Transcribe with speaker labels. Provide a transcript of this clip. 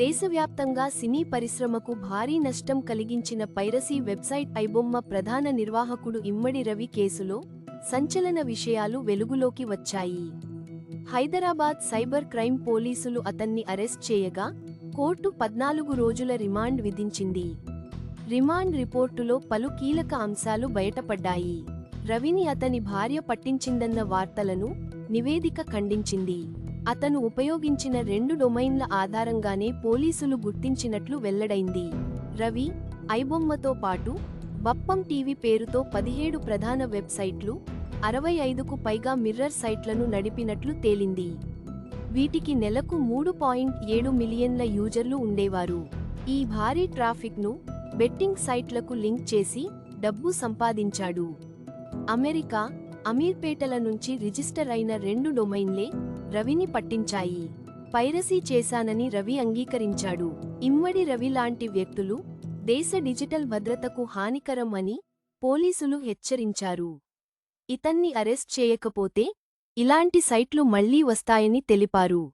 Speaker 1: దేశవ్యాప్తంగా సినీ పరిశ్రమకు భారీ నష్టం కలిగించిన పైరసీ వెబ్సైట్ ఐబొమ్మ ప్రధాన నిర్వాహకుడు ఇమ్మడి రవి కేసులో సంచలన విషయాలు వెలుగులోకి వచ్చాయి. హైదరాబాద్ సైబర్ క్రైమ్ పోలీసులు అతన్ని అరెస్ట్ చేయగా కోర్టు పద్నాలుగు రోజుల రిమాండ్ విధించింది. రిమాండ్ రిపోర్టులో పలు కీలక అంశాలు బయటపడ్డాయి. రవిని అతని భార్య పట్టించిందన్న వార్తలను నివేదిక ఖండించింది. అతను ఉపయోగించిన రెండు డొమైన్ల ఆధారంగానే పోలీసులు గుర్తించినట్లు వెల్లడైంది. రవి ఐబొమ్మతో పాటు బప్పం టీవీ పేరుతో పదిహేడు ప్రధాన వెబ్సైట్లు అరవై ఐదుకు పైగా మిర్రర్ సైట్లను నడిపినట్లు తేలింది. వీటికి నెలకు మూడు పాయింట్ ఏడు మిలియన్ల యూజర్లు ఉండేవారు. ఈ భారీ ట్రాఫిక్ను బెట్టింగ్ సైట్లకు లింక్ చేసి డబ్బు సంపాదించాడు. అమెరికా అమీర్పేటల నుంచి రిజిస్టర్ అయిన రెండు డొమైన్లే రవిని పట్టించాయి. పైరసీ చేశానని రవి అంగీకరించాడు. ఇమ్మడి రవి లాంటి వ్యక్తులు దేశ డిజిటల్ భద్రతకు హానికరం అని పోలీసులు హెచ్చరించారు. ఇతన్ని అరెస్ట్ చేయకపోతే ఇలాంటి సైట్లు మళ్ళీ వస్తాయని తెలిపారు.